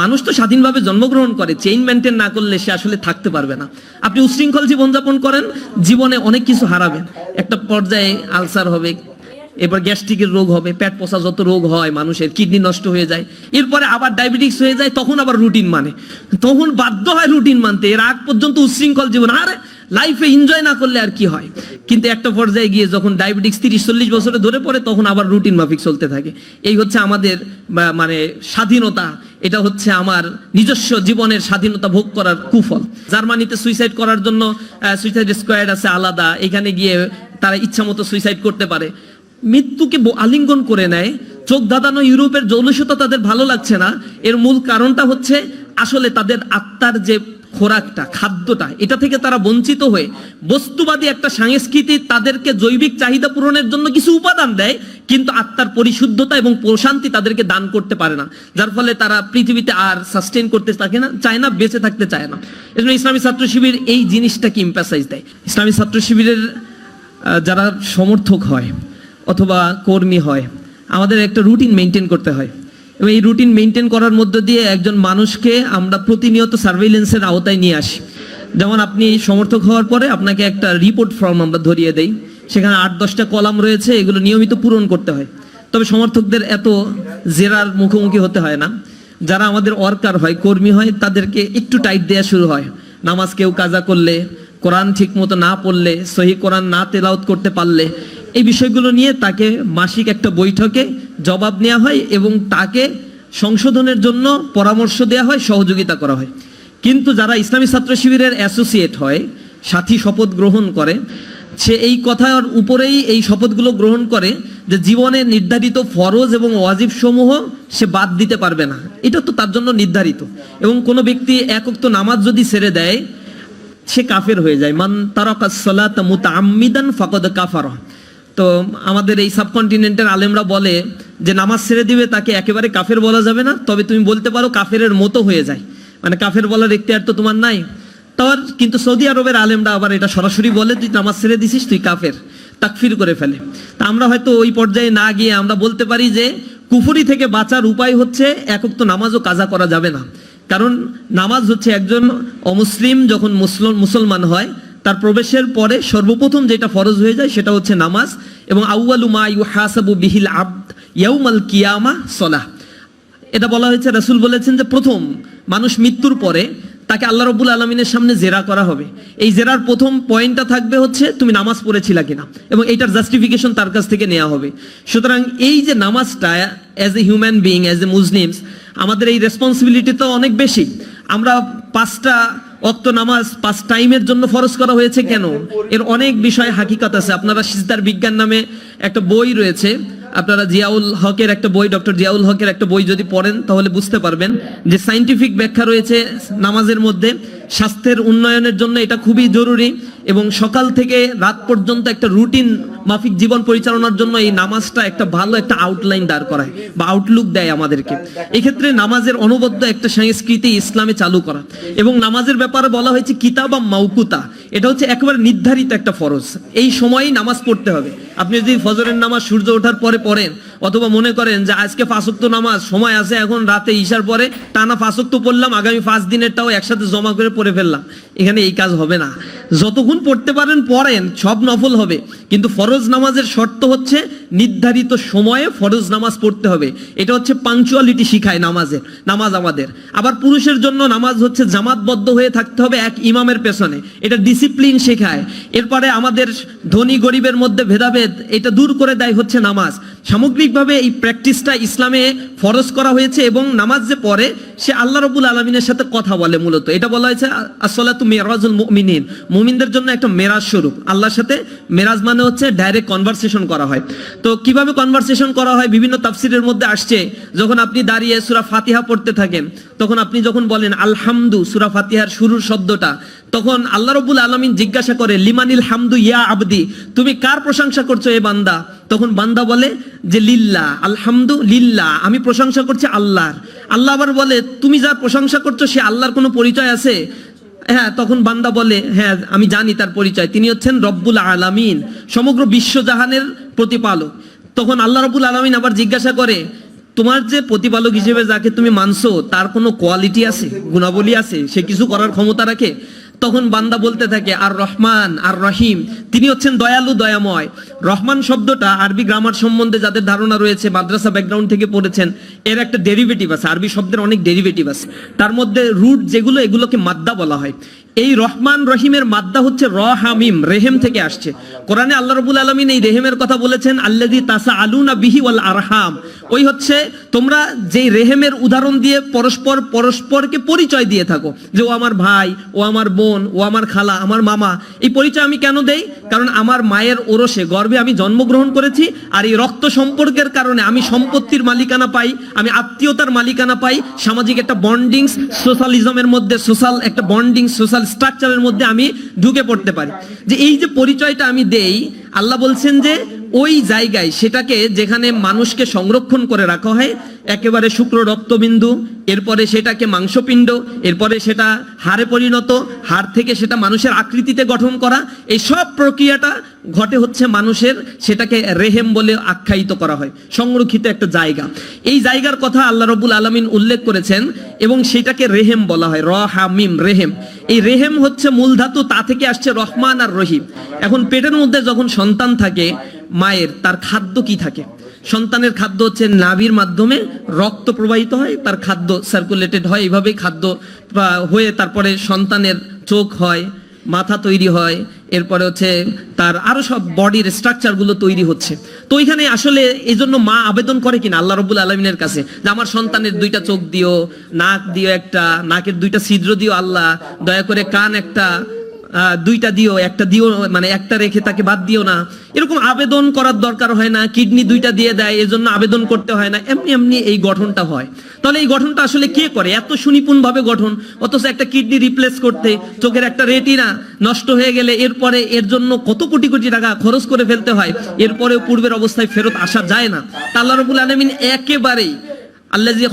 মানুষ তো স্বাধীনভাবে জন্মগ্রহণ করে চেইন মেনটেন না করলে সে আসলে থাকতে পারবে না। আপনি উশৃঙ্খল জীবনযাপন করেন, জীবনে অনেক কিছু হারাবেন। একটা পর্যায়ে আলসার হবে এবার গ্যাস্ট্রিকের রোগ হবে, পেট পচা যত রোগ হয় মানুষের, কিডনি নষ্ট হয়ে যায়। এরপরে আবার ডায়াবেটিস হয়ে যায়, তখন আবার রুটিন মানে। তখন বাধ্য হয় রুটিন মানতে, এর আগ পর্যন্ত উশৃঙ্খল জীবন। আরে লাইফে এনজয় না করলে আর কি হয়? কিন্তু একটা পর্যায়ে গিয়ে যখন ডায়াবেটিস তিরিশ, চল্লিশ বছরে ধরে পড়ে, তখন আবার রুটিন মাফিক চলতে থাকে। এই হচ্ছে আমাদের মানে স্বাধীনতা। এটা হচ্ছে আমার নিজস্ব জীবনের স্বাধীনতা ভোগ করার কুফল। জার্মানিতে সুইসাইড করার জন্য সুইসাইড স্কোয়াড আছে আলাদা। এখানে গিয়ে তারা ইচ্ছা মতো সুইসাইড করতে পারে। মৃত্যুকে আলিঙ্গন করে নেয়। চোখ দাদানো ইউরোপের জৌলসতা তাদের ভালো লাগছে না। এর মূল কারণটা হচ্ছে আসলে তাদের আত্মার যে খোরাকটা, খাদ্যটা, এটা থেকে তারা বঞ্চিত হয়ে বস্তুবাদী একটা সংস্কৃতি তাদেরকে জৈবিক চাহিদা পূরণের জন্য কিছু উপাদান দেয়, কিন্তু আত্মার পরিশুদ্ধতা এবং প্রশান্তি তাদেরকে দান করতে পারে না। যার ফলে তারা পৃথিবীতে আর সাস্টেন করতে থাকে না, চায় না, বেঁচে থাকতে চায় না। এজন্য ইসলামী ছাত্র শিবির এই জিনিসটাকে ইম্পাসাইজ দেয়। ইসলামী ছাত্র শিবিরের যারা সমর্থক হয় অথবা কর্মী হয়, আমাদের একটা রুটিন মেনটেন করতে হয়। এবং এই রুটিন মেনটেন করার মধ্য দিয়ে একজন মানুষকে আমরা প্রতিনিয়ত সার্ভেইলেন্সের আওতায় নিয়ে আসি। যেমন আপনি সমর্থক হওয়ার পরে আপনাকে একটা রিপোর্ট ফর্ম আমরা ধরিয়ে দেই। সেখানে আট, দশটা কলাম রয়েছে, এগুলো নিয়মিত পূরণ করতে হয়। তবে সমর্থকদের এত জেরার মুখোমুখি হতে হয় না। যারা আমাদের ওয়ার্কার হয়, কর্মী হয়, তাদেরকে একটু টাইট দেওয়া শুরু হয়। নামাজ কেউ কাজা করলে, কোরআন ঠিক মতো না পড়লে, সহি কোরআন না তেলাউত করতে পারলে এই বিষয়গুলো নিয়ে তাকে মাসিক একটা বৈঠকে জবাব নেওয়া হয় এবং তাকে সংশোধনের জন্য পরামর্শ দেওয়া হয়, সহযোগিতা করা হয়। কিন্তু যারা ইসলামী ছাত্র শিবিরের অ্যাসোসিয়েট হয়, সাথী শপথ গ্রহণ করে, সে এই কথার উপরেই এই শপথগুলো গ্রহণ করে যে জীবনে নির্ধারিত ফরজ এবং ওয়াজিব সমূহ সে বাদ দিতে পারবে না। এটা তো তার জন্য নির্ধারিত। এবং কোনো ব্যক্তি একক তো নামাজ যদি ছেড়ে দেয়, সে কাফের হয়ে যায়। মান তারাকা সালাত মুতাআম্মিদান ফাকাদ কাফারা। তো আমাদের এই সাবকন্টিনেন্টের আলেমরা বলে যে নামাজ ছেড়ে দিবে তাকে একেবারে কাফের বলা যাবে না, তবে তুমি বলতে পারো কাফেরের মতো হয়ে যায়। মানে কাফের বলার এখতিয়ার তো তোমার নাই। তার কিন্তু সৌদি আরবের আলেমরা আবার এটা সরাসরি বলে, তুই নামাজ ছেড়ে দিছিস, তুই কাফের। তাকফির করে ফেলে। তা আমরা হয়তো ওই পর্যায়ে না গিয়ে আমরা বলতে পারি যে কুফুরি থেকে বাঁচার উপায় হচ্ছে একক তো নামাজও কাজা করা যাবে না। কারণ নামাজ হচ্ছে একজন অমুসলিম যখন মুসলমান হয় তার প্রবেশের পরে সর্বপ্রথম যেটা ফরজ হয়ে যায় সেটা হচ্ছে নামাজ এবং বিহিল আবদ কিয়ামা সলাহ। এটা বলা হয়েছে, রাসূল বলেছেন যে প্রথম মানুষ মৃত্যুর পরে তাকে আল্লাহ রব্বুল আলমিনের সামনে জেরা করা হবে। এই জেরার প্রথম পয়েন্টটা থাকবে হচ্ছে তুমি নামাজ পড়েছিলা কিনা এবং এইটার জাস্টিফিকেশন তার কাছ থেকে নেওয়া হবে। সুতরাং এই যে নামাজটা as a human being as a Muslims আমাদের এই রেসপন্সিবিলিটি তো অনেক বেশি। আমরা পাঁচটা অক্ত নামাজ পাঁচ টাইমের জন্য ফরজ করা হয়েছে কেন? এর অনেক বিষয় হাকিকত আছে। আপনারা সিজদার বিজ্ঞান নামে একটা বই রয়েছে। আপনারা জিয়াউল হকের একটা বই, ডক্টর জিয়াউল হকের একটা বই যদি পড়েন, তাহলে বুঝতে পারবেন যে সাইন্টিফিক ব্যাখ্যা রয়েছে নামাজের মধ্যে। স্বাস্থ্যের উন্নয়নের জন্য এটা খুবই জরুরি। এবং সকাল থেকে রাত পর্যন্ত একটা রুটিন মাফিক জীবন পরিচালনার জন্য এই নামাজটা একটা ভালো একটা আউটলাইন দাঁড় করায় বা আউটলুক দেয় আমাদেরকে। এক্ষেত্রে নামাজের অনবদ্য একটা সংস্কৃতি ইসলামে চালু করা। এবং নামাজের ব্যাপারে বলা হয়েছে কিতাবা মাউকুতা। এটা হচ্ছে একেবারে নির্ধারিত একটা ফরজ। এই সময়ই নামাজ পড়তে হবে। আপনি যদি ফজরের নামাজ সূর্য ওঠার পরে পড়েন অথবা মনে করেন যে আজকে ফাঁসক্ত নামাজ, সময় আছে এখন রাতে ইশার পরে টানা ফাঁসক্ত পড়লাম, আগামী পাঁচ দিনেরটাও একসাথে জমা করে পড়ে ফেললাম। এখানে এই কাজ হবে না। যতক্ষণ পড়তে পারেন, পড়েন, সব নফল হবে। কিন্তু ফরজ নামাজের শর্ত হচ্ছে নির্ধারিত সময়ে ফরজ নামাজ পড়তে হবে। এটা হচ্ছে পাংচুয়ালিটি শিখায় নামাজের, নামাজ আমাদের। আবার পুরুষের জন্য নামাজ হচ্ছে জামাতবদ্ধ হয়ে থাকতে হবে এক ইমামের পেছনে। এটা ডিসিপ্লিন শেখায়। এরপরে আমাদের ধনী গরিবের মধ্যে ভেদাভেদ, এটা দূর করে দেয় হচ্ছে নামাজ। সামগ্রিকভাবে এই প্র্যাকটিসটা ইসলামে ফরজ করা হয়েছে এবং নামাজ যে পড়ে সে আল্লাহ রবুল আলমিনের সাথে কথা বলে মূলত। এটা বলা হয়েছে আসলাতু মেরাজুল মুমিনিন। মুমিনদের জন্য একটা মেরাজ স্বরূপ। আল্লাহর সাথে মেরাজ মানে হচ্ছে ডাইরেক্ট কনভারসেশন করা হয়। তো কীভাবে কনভারসেশন করা হয়? বিভিন্ন তাফসিরের মধ্যে আসছে, যখন আপনি দাঁড়িয়ে সুরা ফাতিহা পড়তে থাকেন, তখন আপনি যখন বলেন আলহামদু, সুরা ফাতিহার শুরুর শব্দটা তখন আল্লাহ রবুল আলমিন জিজ্ঞাসা করে, লিমানিল হামদু ইয়া আবদি, তুমি কার প্রশংসা করছ এ বান্দা? তখন বান্দা বলে, যে লিল্লা, আলহামদু লিল্লা, আমি প্রশংসা করছি আল্লাহর। আল্লাহ আবার বলে, তুমি যা প্রশংসা করছ সে আল্লাহর কোনো পরিচয় আছে? হ্যাঁ তখন বান্দা বলে হ্যাঁ আমি জানি তার পরিচয়। তিনি হচ্ছেন রব্বুল আলামিন, সমগ্র বিশ্বজাহানের প্রতিপালক। তখন আল্লাহ রব্বুল আলামিন আবার জিজ্ঞাসা করে, তোমার যে প্রতিপালক হিসেবে যাকে তুমি মানছো, তার কোনো কোয়ালিটি আছে, গুণাবলী আছে? সে কিছু করার ক্ষমতা রাখে? তখন বান্দা বলতে থাকে, আর রহমান, আর রহিম, তিনি হচ্ছেন দয়ালু, দয়াময়। রহমান শব্দটা আরবি গ্রামার সম্বন্ধে যাদের ধারণা রয়েছে, মাদ্রাসা ব্যাকগ্রাউন্ড থেকে পড়েছেন, এর একটা ডেরিভেটিভ আছে, আরবি শব্দের অনেক ডেরিভেটিভ আছে। তার মধ্যে রুট যেগুলো, এগুলোকে মাদ্দা বলা হয়। এই রহমান রহিমের মাদ্দা হচ্ছে র হামিম রেহেম থেকে আসছে। কোরআনে আল্লাহ রবুল আলমিন এই রেহেমের কথা বলেছেন আল্লাদি তাসা আলুনা বিহি ওয়াল আরহাম। ওই হচ্ছে তোমরা যেই রেহেমের উদাহরণ দিয়ে পরস্পর পরস্পরকে পরিচয় দিয়ে থাকো, যে ও আমার ভাই, ও আমার বোন, ও আমার খালা, আমার মামা। এই পরিচয় আমি কেন দেই? কারণ আমার মায়ের ওরসে গর্বে আমি জন্মগ্রহণ করেছি, আর এই রক্ত সম্পর্কের কারণে আমি সম্পত্তির মালিকানা পাই, আমি আত্মীয়তার মালিকানা পাই, সামাজিক একটা বন্ডিংস সোশ্যালিজমের মধ্যে সোশ্যাল একটা বন্ডিং সোশ্যাল স্ট্রাকচারের মধ্যে আমি ঢুকে পড়তে পারি। যে এই যে পরিচয়টা আমি দেই, আল্লাহ বলছেন যে ওই জায়গায় সেটাকে যেখানে মানুষকে সংরক্ষণ করে রাখা হয়, একেবারে শুক্র রক্তবিন্দু, এরপরে সেটাকে মাংসপিণ্ড, এরপরে সেটা হাড়ে পরিণত, হাড় থেকে সেটা মানুষের আকৃতিতে গঠন করা, এই সব প্রক্রিয়াটা ঘটে হচ্ছে মানুষের সেটাকে রেহেম বলে আখ্যায়িত করা হয়, সংরক্ষিত একটা জায়গা। এই জায়গার কথা আল্লাহ রবুল আলমিন উল্লেখ করেছেন এবং সেটাকে রেহেম বলা হয় র হামিম রেহেম। এই রেহেম হচ্ছে মূল ধাতু, তা থেকে আসছে রহমান আর রহিম। এখন পেটের মধ্যে যখন সন্তান থাকে মায়ের, তার খাদ্য কি থাকে? সন্তানের খাদ্য হচ্ছে নাভির মাধ্যমে রক্ত প্রবাহিত হয়, তার খাদ্য সার্কুলেটেড হয়, এইভাবেই খাদ্য হয়ে তারপরে সন্তানের চোখ হয়, মাথা তৈরি হয়, এরপরে হচ্ছে তার আরও সব বডির স্ট্রাকচারগুলো তৈরি হচ্ছে। তো ওইখানে আসলে এই জন্য মা আবেদন করে কিনা আল্লাহ রবুল আলমিনের কাছে? যে আমার সন্তানের দুইটা চোখ দিও, নাক দিও একটা, নাকের দুইটা ছিদ্র দিও আল্লাহ, দয়া করে কান একটা দুইটা দিও, একটা দিও মানে একটা রেখে তাকে বাদ দিও না। এরকম আবেদন করার দরকার হয় না, কিডনি দুইটা দিয়ে দেয়, এজন্য আবেদন করতে হয় না, এমনি এমনি এই গঠনটা হয়। তাহলে এই গঠনটা আসলে কে করে? এত সুনিপুণ ভাবে গঠন, অথচ একটা কিডনি রিপ্লেস করতে, চোখের একটা রেটিনা নষ্ট হয়ে গেলে এরপরে এর জন্য কত কোটি কোটি টাকা খরচ করে ফেলতে হয়, এরপরেও পূর্বের অবস্থায় ফেরত আসা যায় না। আল্লাহ রবুল আলমিন একেবারেই আল্লাহ যে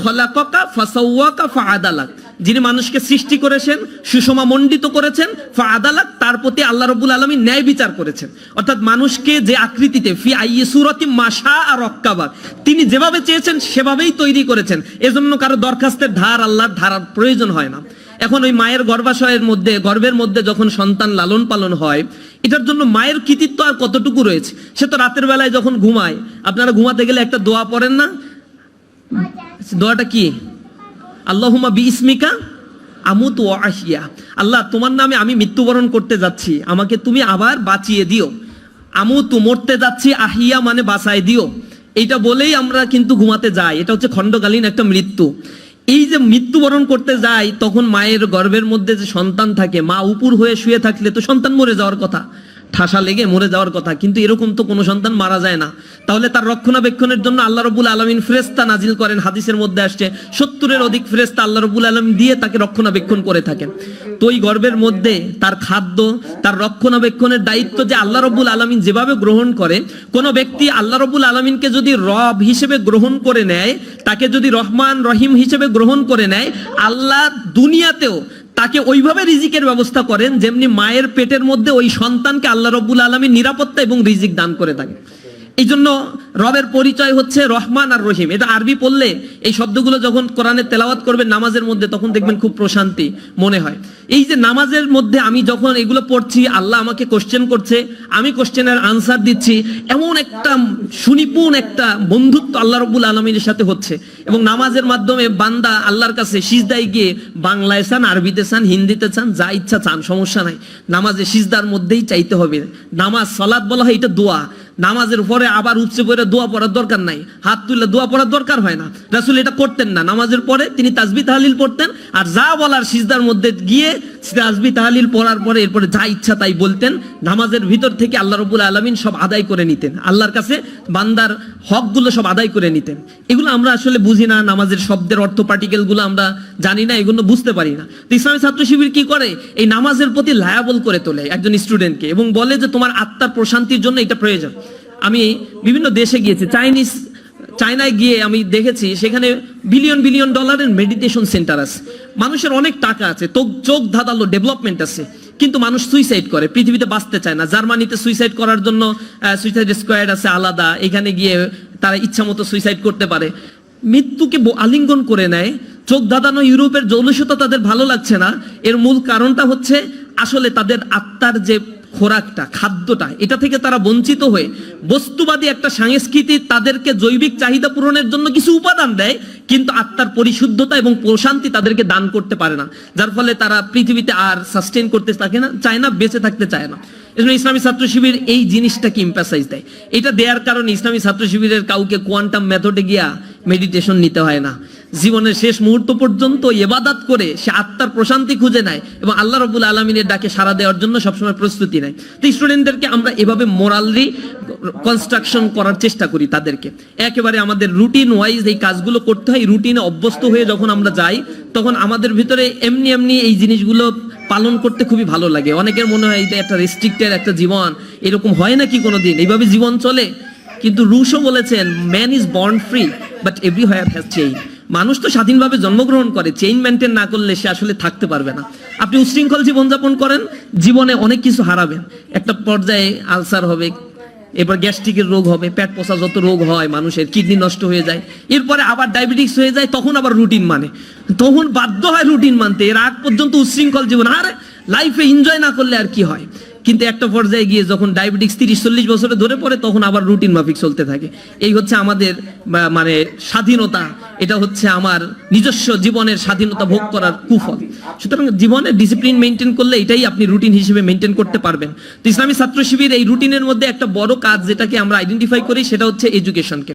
ফাসাউয়াকা ফাআদালাক। যিনি মানুষকে সৃষ্টি করেছেন সুষমা মণ্ডিত করেছেন ফাআদালাক তার প্রতি আল্লাহ রবুল আলমী ন্যায় বিচার করেছেন। অর্থাৎ মানুষকে যে আকৃতিতে, ফি আইয়ে সুরতি মাসা আর অক্কাবা তিনি যেভাবে চেয়েছেন, সেভাবেই তৈরি করেছেন। এজন্য কারও দরখাস্তের ধার আল্লাহর ধারার প্রয়োজন হয় না। এখন ওই মায়ের গর্ভাশয়ের মধ্যে, গর্ভের মধ্যে যখন সন্তান লালন পালন হয়, এটার জন্য মায়ের কৃতিত্ব আর কতটুকু রয়েছে? সে তো রাতের বেলায় যখন ঘুমায়, আপনারা ঘুমাতে গেলে একটা দোয়া পড়েন না? দোয়াটা কি? আল্লাহুমা বি ইসমিকা আহিয়া। আল্লাহ, তোমার নামে আমি মৃত্যুবরণ করতে যাচ্ছি। আমাকে তুমি আবার বাঁচিয়ে দিও। আমুতু, মরতে যাচ্ছি, আহিয়া মানে বাঁচায় দিও। এইটা বলেই আমরা কিন্তু ঘুমাতে যাই। এটা হচ্ছে খণ্ডকালীন একটা মৃত্যু। এই যে মৃত্যুবরণ করতে যাই, তখন মায়ের গর্ভের মধ্যে যে সন্তান থাকে, মা উপুর হয়ে শুয়ে থাকলে তো সন্তান মরে যাওয়ার কথা। ঠাসা লেগে মরে যাওয়ার কথা, কিন্তু এরকম তো কোনো সন্তান মারা যায় না। তাহলে তার রক্ষণাবেক্ষণের জন্য আল্লাহ রবুল আলমিন ফ্রেস্তা নাজিল করেন, হাদিসের মধ্যে আসছে, সত্তরের অধিক ফ্রেস্তা আল্লাহ রবুল আলম দিয়ে তাকে রক্ষণাবেক্ষণ করে থাকেন। তো ওই গর্বের মধ্যে তার খাদ্য, তার রক্ষণাবেক্ষণের দায়িত্ব যে আল্লাহ রবুল আলমিন যেভাবে গ্রহণ করে, কোন ব্যক্তি আল্লাহ রবুল আলমিনকে যদি রব হিসেবে গ্রহণ করে নেয়, তাকে যদি রহমান রহিম হিসেবে গ্রহণ করে নেয়, আল্লাহ দুনিয়াতেও তাকে ওইভাবে রিজিকের ব্যবস্থা করেন যেমনি মায়ের পেটের মধ্যে ওই সন্তানকে আল্লাহ রব্বুল আলমী নিরাপত্তা এবং রিজিক দান করে থাকে। এই জন্য রবের পরিচয় হচ্ছে রহমান আর রহিম। এটা আরবি পড়লে এই শব্দগুলো যখন কোরআনে তেলাওয়াত করবেন নামাজের মধ্যে, তখন দেখবেন খুব প্রশান্তি মনে হয়। এই যে নামাজের মধ্যে আমি যখন এগুলো পড়ছি, আল্লাহ আমাকে কোশ্চেন করছে, আমি কোশ্চেনের আনসার দিচ্ছি, এমন একটা সুনিপুণ একটা বন্ধুত্ব আল্লাহ রব্বুল আলমীর সাথে হচ্ছে। এবং নামাজের মাধ্যমে বান্দা আল্লাহর কাছে সিজদায় গিয়ে, বাংলায় চান, আরবিতে চান, হিন্দিতে চান, যা ইচ্ছা চান, সমস্যা নাই। নামাজে সিজদার মধ্যেই চাইতে হবে। নামাজ সলাদ বলা হয়, এটা দোয়া। নামাজের পরে আবার উপচে পড়ে দোয়া পড়ার দরকার নাই। হাত তুলে দোয়া পড়ার দরকার হয় না। রাসুল এটা করতেন না। নামাজের পরে তিনি তাজবি তাহালিল পড়তেন আর যা বলার সিজদার মধ্যে গিয়ে তাজবি তাহালিল পড়ার পরে এরপরে যা ইচ্ছা তাই বলতেন। নামাজের ভিতর থেকে আল্লাহ রবুল আলমিন সব আদায় করে নিতেন। আল্লাহর কাছে বান্দার হকগুলো সব আদায় করে নিতেন। এগুলো আমরা আসলে বুঝি না, নামাজের শব্দের অর্থ পার্টিকেলগুলো আমরা জানি না, এগুলো বুঝতে পারি না। তো ইসলামী ছাত্র শিবির কি করে? এই নামাজের প্রতি লায়াবল করে তোলে একজন স্টুডেন্টকে এবং বলে যে, তোমার আত্মার প্রশান্তির জন্য এটা প্রয়োজন। আমি বিভিন্ন দেশে গিয়েছি চাইনিজ চায়নায় গিয়ে আমি দেখেছি, সেখানে বিলিয়ন বিলিয়ন ডলারের মেডিটেশন সেন্টার আছে। মানুষের অনেক টাকা আছে চোখ ধাঁধালো ডেভেলপমেন্ট আছে। কিন্তু মানুষ সুইসাইড করে। পৃথিবীতে বাঁচতে চায় না। জার্মানিতে সুইসাইড করার জন্য সুইসাইড স্কোয়াড আছে আলাদা। এখানে গিয়ে তারা ইচ্ছা মতো সুইসাইড করতে পারে। মৃত্যুকে আলিঙ্গন করে নেয়। চোখ দাদানো ইউরোপের জৌলসতা তাদের ভালো লাগছে না। এর মূল কারণটা হচ্ছে আসলে তাদের আত্মার যে খোরাকটা, খাদ্যটা, এটা থেকে তারা বঞ্চিত হয়ে বস্তুবাদী একটা সংস্কৃতি তাদেরকে জৈবিক চাহিদা পূরণের জন্য কিছু উপাদান দেয়, কিন্তু আত্মার পরিশুদ্ধতা এবং প্রশান্তি তাদেরকে দান করতে পারে না। যার ফলে তারা পৃথিবীতে আর সাস্টেন করতে থাকে না, চায় না, বেঁচে থাকতে চায় না। এজন্য ইসলামী ছাত্র শিবির এই জিনিসটাকে ইম্পাসাইজ দেয়। এটা দেওয়ার কারণে ইসলামী ছাত্র শিবিরের কাউকে কোয়ান্টাম মেথডে গিয়া মেডিটেশন নিতে হয় না। জীবনের শেষ মুহূর্ত পর্যন্ত এবাদাত করে সে আত্মার প্রশান্তি খুঁজে নেয় এবং আল্লাহ রবুল আলমিনের ডাকে সাড়া দেওয়ার জন্য সবসময় প্রস্তুতি নেয়। তো স্টুডেন্টদেরকে আমরা এভাবে মোরালি কনস্ট্রাকশন করার চেষ্টা করি তাদেরকে। একেবারে আমাদের রুটিন ওয়াইজ এই কাজগুলো করতে হয় রুটিনে অভ্যস্ত হয়ে যখন আমরা যাই, তখন আমাদের ভিতরে এমনি এমনি এই জিনিসগুলো পালন করতে খুবই ভালো লাগে। অনেকের মনে হয় এটা একটা রেস্ট্রিক্টেড একটা জীবন, এরকম হয় নাকি কোনোদিন? এইভাবে জীবন চলে। কিন্তু রুশও বলেছেন man is born free but everywhere has chain মানুষ তো স্বাধীনভাবে জন্মগ্রহণ করে চেইন মেনটেন না করলে সে আসলে থাকতে পারবে না। আপনি উশৃঙ্খল জীবনযাপন করেন, জীবনে অনেক কিছু হারাবেন। একটা পর্যায়ে আলসার হবে এবার গ্যাস্ট্রিকের রোগ হবে, পেট পচা যত রোগ হয় মানুষের, কিডনি নষ্ট হয়ে যায়। এরপরে আবার ডায়াবেটিস হয়ে যায়, তখন আবার রুটিন মানে। তখন বাধ্য হয় রুটিন মানতে, এর আগ পর্যন্ত উশৃঙ্খল জীবন। আর লাইফে এনজয় না করলে আর কি হয়? কিন্তু একটা পর্যায়ে গিয়ে যখন ডায়াবেটিস তিরিশ, চল্লিশ বছরে ধরে পড়ে, তখন আবার রুটিন মাফিক চলতে থাকে। এই হচ্ছে আমাদের মানে স্বাধীনতা, এটা হচ্ছে আমার নিজস্ব জীবনের স্বাধীনতা ভোগ করার কুফল। সুতরাং জীবনে ডিসিপ্লিন মেনটেন করলে এটাই আপনি রুটিন হিসেবে মেনটেন করতে পারবেন। তো ইসলামী ছাত্র শিবির এই রুটিনের মধ্যে একটা বড় কাজ যেটাকে আমরা আইডেন্টিফাই করি, সেটা হচ্ছে এডুকেশনকে